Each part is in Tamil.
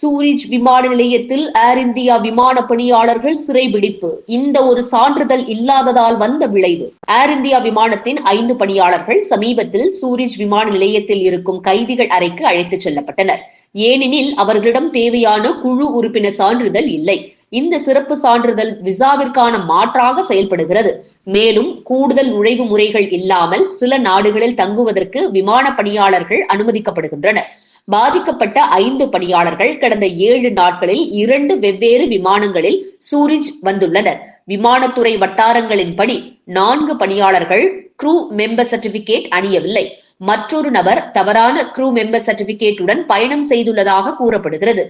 சூரிஜ் விமான நிலையத்தில் ஏர் இந்தியா விமான பணியாளர்கள் சிறைபிடிப்பு இந்த ஒரு சான்றிதழ் இல்லாததால் வந்த விளைவு. ஏர் இந்தியா விமானத்தின் ஐந்து பணியாளர்கள் சமீபத்தில் சூரிஜ் விமான நிலையத்தில் இருக்கும் கைதிகள் அறைக்கு அழைத்துச் செல்லப்பட்டனர். ஏனெனில் அவர்களிடம் தேவையான குழு உறுப்பினர் சான்றிதழ் இல்லை. இந்த சிறப்பு சான்றிதழ் விசாவிற்கான மாற்றாக செயல்படுகிறது. மேலும் கூடுதல் நுழைவு முறைகள் இல்லாமல் சில நாடுகளில் தங்குவதற்கு விமான பணியாளர்கள் அனுமதிக்கப்படுகின்றனர். பாதிக்கப்பட்ட ஐந்து பணியாளர்கள் கடந்த ஏழு நாட்களில் இரண்டு வெவ்வேறு விமானங்களில் சூரிஜ் வந்துள்ளனர். விமானத்துறை வட்டாரங்களின்படி நான்கு பணியாளர்கள் க்ரூ மெம்பர் சர்டிபிகேட் அணியவில்லை. மற்றொரு நபர் தவறான க்ரூ மெம்பர் சர்டிபிகேட்டுடன் பயணம் செய்துள்ளதாக கூறப்படுகிறது.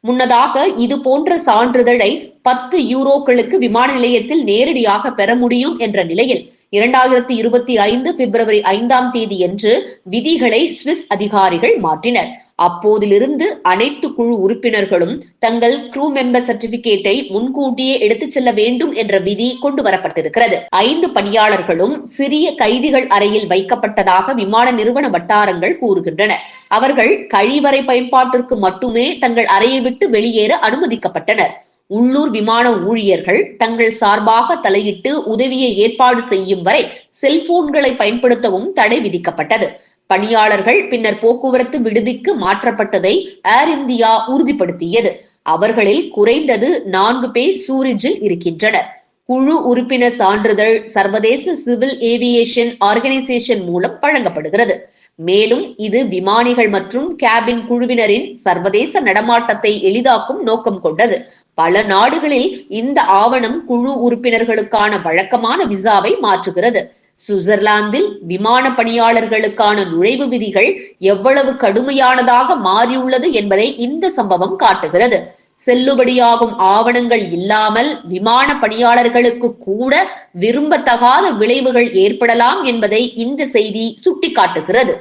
முன்னதாக இது போன்ற சான்றிதழை பத்து யூரோக்களுக்கு விமான நிலையத்தில் நேரடியாக பெற முடியும் என்ற நிலையில் இரண்டாயிரத்தி இருபத்தி ஐந்து பிப்ரவரி ஐந்தாம் தேதியன்று விதிகளை சுவிஸ் அதிகாரிகள் மாற்றினர். அப்போதிலிருந்து அனைத்து குழு உறுப்பினர்களும் தங்கள் க்ரூ மெம்பர் சர்டிபிகேட்டை முன்கூட்டியே எடுத்துச் செல்ல வேண்டும் என்ற விதி கொண்டு வரப்பட்டிருக்கிறது. ஐந்து பணியாளர்களும் சிறிய கைதிகள் அறையில் வைக்கப்பட்டதாக விமான நிறுவன வட்டாரங்கள் கூறுகின்றன. அவர்கள் கழிவறை பயன்பாட்டிற்கு மட்டுமே தங்கள் அறையை விட்டு வெளியேற அனுமதிக்கப்பட்டனர். உள்ளூர் விமான ஊழியர்கள் தங்கள் சார்பாக தலையிட்டு உதவியை ஏற்பாடு செய்யும் வரை செல்போன்களை பயன்படுத்தவும் தடை விதிக்கப்பட்டது. பணியாளர்கள் பின்னர் போக்குவரத்து விடுதிக்கு மாற்றப்பட்டதை ஏர் இந்தியா உறுதிப்படுத்தியது. அவர்களில் குறைந்தது நான்கு பேர் சூரிஜில் இருக்கின்றனர். குழு உறுப்பினர் சான்றிதழ் சர்வதேச சிவில் ஏவியேஷன் ஆர்கனைசேஷன் மூலம் வழங்கப்படுகிறது. மேலும் இது விமானிகள் மற்றும் கேபின் குழுவினரின் சர்வதேச நடமாட்டத்தை எளிதாக்கும் நோக்கம் கொண்டது. பல நாடுகளில் இந்த ஆவணம் குழு உறுப்பினர்களுக்கான வழக்கமான விசாவை மாற்றுகிறது. சுவிட்சர்லாந்தில் விமான பணியாளர்களுக்கான நுழைவு விதிகள் எவ்வளவு கடுமையானதாக மாறியுள்ளது என்பதை இந்த சம்பவம் காட்டுகிறது. செல்லுபடியாகும் ஆவணங்கள் இல்லாமல் விமான பணியாளர்களுக்கு கூட விரும்பத்தகாத விளைவுகள் ஏற்படலாம் என்பதை இந்த செய்தி சுட்டிக்காட்டுகிறது.